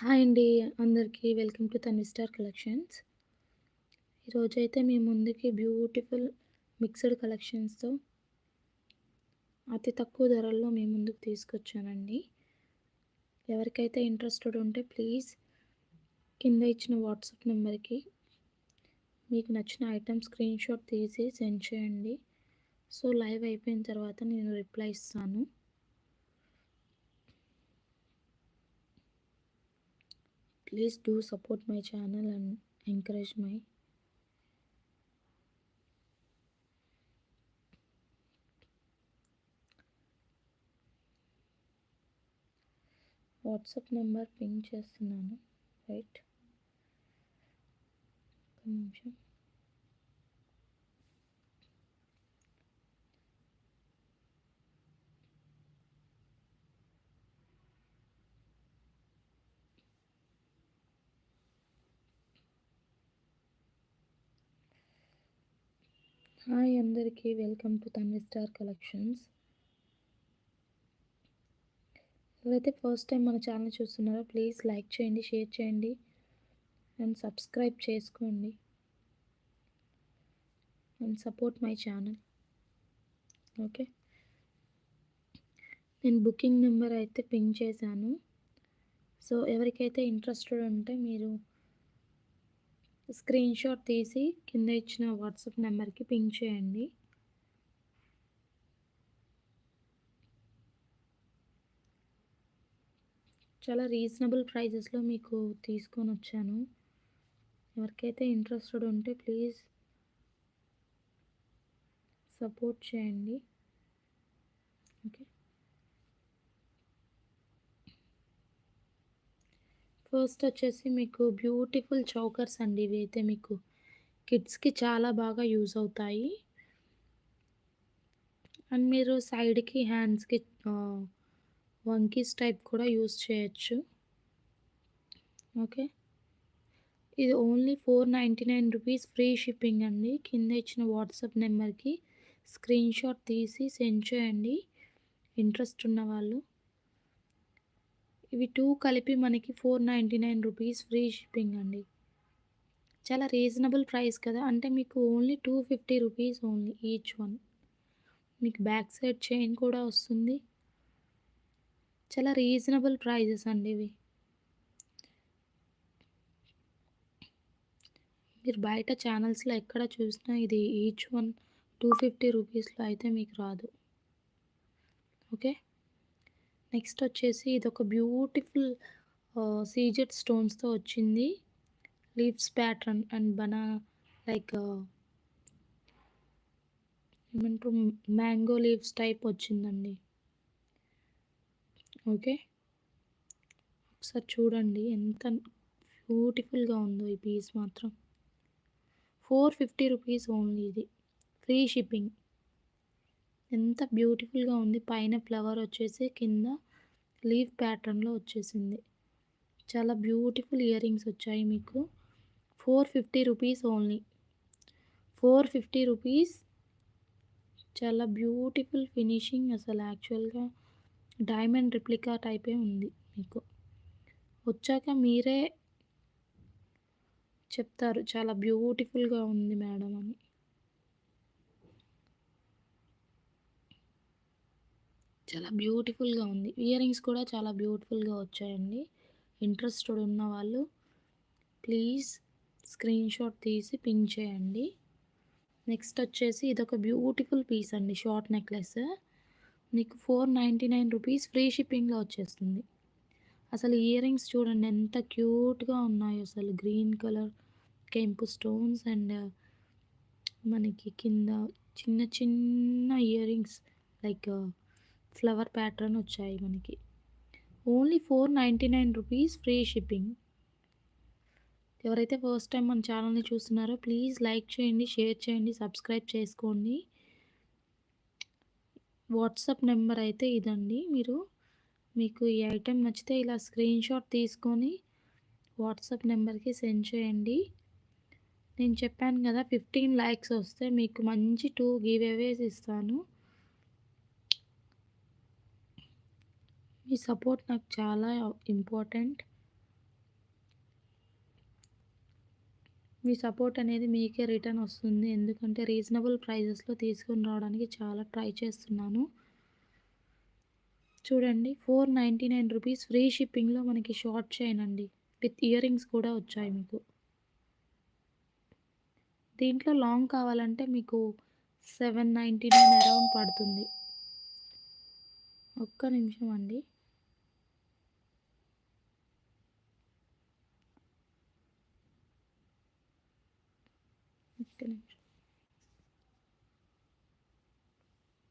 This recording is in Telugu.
హాయ్ అండి. అందరికీ welcome to Tanvi star collections. ఈరోజైతే మీ ముందుకి బ్యూటిఫుల్ మిక్స్డ్ కలెక్షన్స్తో అతి తక్కువ ధరల్లో మీ ముందుకు తీసుకొచ్చానండి. ఎవరికైతే ఇంట్రెస్టెడ్ ఉంటే ప్లీజ్ కింద ఇచ్చిన వాట్సాప్ నెంబర్కి మీకు నచ్చిన ఐటమ్ స్క్రీన్షాట్ తీసి సెండ్ చేయండి. సో లైవ్ అయిపోయిన తర్వాత నేను రిప్లై ఇస్తాను. Please do support my channel and encourage my WhatsApp number pink చేస్తున్నాను రైట్ ఒక నిమిషం హాయ్ అందరికీ welcome to Tamil star collections. ఎవరైతే ఫస్ట్ టైం మన ఛానల్ చూస్తున్నారో ప్లీజ్ లైక్ చేయండి షేర్ చేయండి అండ్ సబ్స్క్రైబ్ చేసుకోండి. And support my channel. Okay? నేను బుకింగ్ నెంబర్ అయితే పిన్ చేశాను. సో ఎవరికైతే ఇంట్రెస్టెడ్ ఉంటే మీరు స్క్రీన్ షాట్ తీసి కింద ఇచ్చిన వాట్సాప్ నెంబర్కి పింక్ చేయండి. చాలా రీజనబుల్ ప్రైజెస్లో మీకు తీసుకొని వచ్చాను. ఎవరికైతే ఇంట్రెస్టెడ్ ఉంటే ప్లీజ్ సపోర్ట్ చేయండి ఓకే ఫస్ట్ వచ్చేసి మీకు బ్యూటిఫుల్ చౌకర్స్ అండి ఇవి అయితే మీకు. కిడ్స్కి చాలా బాగా యూజ్ అవుతాయి. అండ్ మీరు సైడ్కి హ్యాండ్స్కి వంకీస్ టైప్ కూడా యూజ్ చేయొచ్చు. ఓకే. ఇది only four ninety nine rupees free shipping అండి. కింద ఇచ్చిన వాట్సాప్ నెంబర్కి స్క్రీన్ షాట్ తీసి సెండ్ చేయండి. ఇంట్రెస్ట్ ఉన్న వాళ్ళు. ఇవి టూ కలిపి మనకి four ninety nine rupees free shipping అండి. చాలా రీజనబుల్ ప్రైస్ కదా. అంటే మీకు only two fifty rupees only each one. మీకు బ్యాక్ సైడ్ చైన్ కూడా వస్తుంది. చాలా రీజనబుల్ ప్రైజెస్ అండి ఇవి. మీరు బయట ఛానల్స్లో ఎక్కడ చూసినా ఇది ఈచ్ వన్ టూ ఫిఫ్టీ రూపీస్లో అయితే మీకు రాదు. ఓకే? నెక్స్ట్ వచ్చేసి ఇది ఒక బ్యూటిఫుల్ సీజెడ్ స్టోన్స్తో వచ్చింది. లీవ్స్ ప్యాటర్న్ అండ్ బనా లైక్ ఏమంటారు మ్యాంగో లీవ్స్ టైప్ వచ్చిందండి. ఓకే. ఒకసారి చూడండి ఎంత బ్యూటిఫుల్గా ఉందో ఈ పీస్ మాత్రం. ఫోర్ ఫిఫ్టీ రూపీస్ ఓన్లీ ఇది. Free shipping. ఎంత బ్యూటిఫుల్గా ఉంది. పైన ఫ్లవర్ వచ్చేసి కింద లీఫ్ ప్యాటర్న్లో వచ్చేసింది. చాలా బ్యూటిఫుల్ ఇయర్ రింగ్స్ వచ్చాయి మీకు. Four fifty rupees only. Four fifty rupees. చాలా బ్యూటిఫుల్ ఫినిషింగ్ అసలు యాక్చువల్గా డైమండ్ రిప్లికా టైపే ఉంది మీకు. వచ్చాక మీరే చెప్తారు. చాలా బ్యూటిఫుల్గా ఉంది మేడం అని. చాలా బ్యూటిఫుల్గా ఉంది. ఇయర్ రింగ్స్ కూడా చాలా బ్యూటిఫుల్గా వచ్చాయండి. ఇంట్రెస్టెడ్ ఉన్న వాళ్ళు ప్లీజ్ స్క్రీన్ షాట్ తీసి పింక్ చేయండి. నెక్స్ట్ వచ్చేసి ఇదొక బ్యూటిఫుల్ పీస్ అండి షార్ట్ నెక్లెస్. మీకు four ninety nine rupees free షిప్పింగ్లో వచ్చేస్తుంది. అసలు ఇయర్ రింగ్స్ చూడండి ఎంత క్యూట్గా ఉన్నాయో అసలు గ్రీన్ కలర్ కెంపు స్టోన్స్ అండ్ మనకి కింద చిన్న చిన్న earrings like flower pattern వచ్చాయి మనకి. Only four ninety nine rupees free shipping. ఎవరైతే ఫస్ట్ టైం మన ఛానల్ని చూస్తున్నారో ప్లీజ్ లైక్ చేయండి షేర్ చేయండి సబ్స్క్రైబ్ చేసుకోండి. వాట్సాప్ నెంబర్ అయితే ఇదండి. మీరు మీకు ఈ ఐటెం నచ్చితే ఇలా స్క్రీన్ షాట్ తీసుకొని వాట్సాప్ నెంబర్కి సెండ్ చేయండి. నేను చెప్పాను కదా ఫిఫ్టీన్ లైక్స్ వస్తే మీకు మంచి టూ గివ్ అవేస్ ఇస్తాను. మీ సపోర్ట్ నాకు చాలా ఇంపార్టెంట్. మీ సపోర్ట్ అనేది మీకే రిటర్న్ వస్తుంది. ఎందుకంటే రీజనబుల్ ప్రైజెస్లో తీసుకుని రావడానికి చాలా ట్రై చేస్తున్నాను. చూడండి four ninety nine rupees free షిప్పింగ్లో మనకి షార్ట్ చైన్ అండి. విత్ ఇయర్ రింగ్స్ కూడా వచ్చాయి మీకు. దీంట్లో లాంగ్ కావాలంటే మీకు సెవెన్ నైంటీ నైన్ అరౌండ్ పడుతుంది. ఒక్క నిమిషం అండి. ఒక్క నిమిషం.